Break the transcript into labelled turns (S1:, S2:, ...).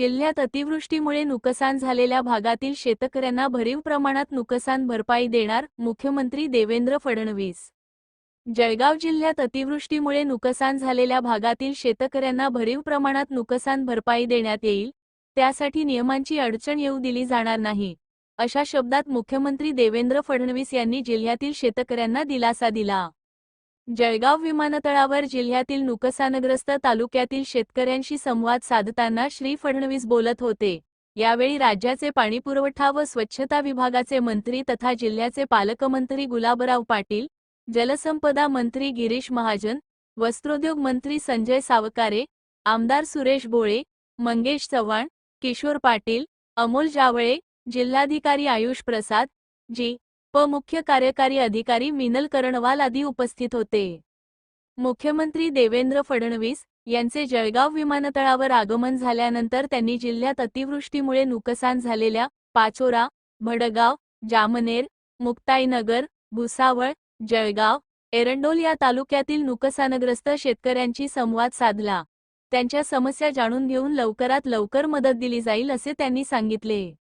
S1: जिल्ह्यात अतिवृष्टीमुळे नुकसान झालेल्या भागातील शेतकऱ्यांना भरीव प्रमाणात नुकसान भरपाई देणार मुख्यमंत्री देवेंद्र फडणवीस. जळगाव जिल्ह्यात अतिवृष्टीमुळे नुकसान झालेल्या भागातील शेतकऱ्यांना भरीव प्रमाणात नुकसान भरपाई देण्यात येईल त्यासाठी नियमांची अडचण येऊ दिली जाणार नाही अशा शब्दात मुख्यमंत्री देवेंद्र फडणवीस यांनी जिल्ह्यातील शेतकऱ्यांना दिलासा दिला. जळगाव विमानतळावर जिल्ह्यातील नुकसानग्रस्त तालुक्यातील शेतकऱ्यांशी संवाद साधताना श्री फडणवीस बोलत होते. यावेळी राज्याचे पाणीपुरवठा व स्वच्छता विभागाचे मंत्री तथा जिल्ह्याचे पालकमंत्री गुलाबराव पाटील जलसंपदा मंत्री गिरीश महाजन वस्त्रोद्योग मंत्री संजय सावकारे आमदार सुरेश बोळे मंगेश चव्हाण किशोर पाटील अमोल जावळे जिल्हाधिकारी आयुष प्रसाद जी. प मुख्य कार्यकारी अधिकारी मिनल करणवाल आदी उपस्थित होते. मुख्यमंत्री देवेंद्र फडणवीस यांचे जळगाव विमानतळावर आगमन झाल्यानंतर त्यांनी जिल्ह्यात अतिवृष्टीमुळे नुकसान झालेल्या पाचोरा भडगाव जामनेर मुक्ताईनगर भुसावळ जळगाव एरंडोल या तालुक्यातील नुकसानग्रस्त शेतकऱ्यांशी संवाद साधला. त्यांच्या समस्या जाणून घेऊन लवकरात लवकर मदत दिली जाईल असे त्यांनी सांगितले.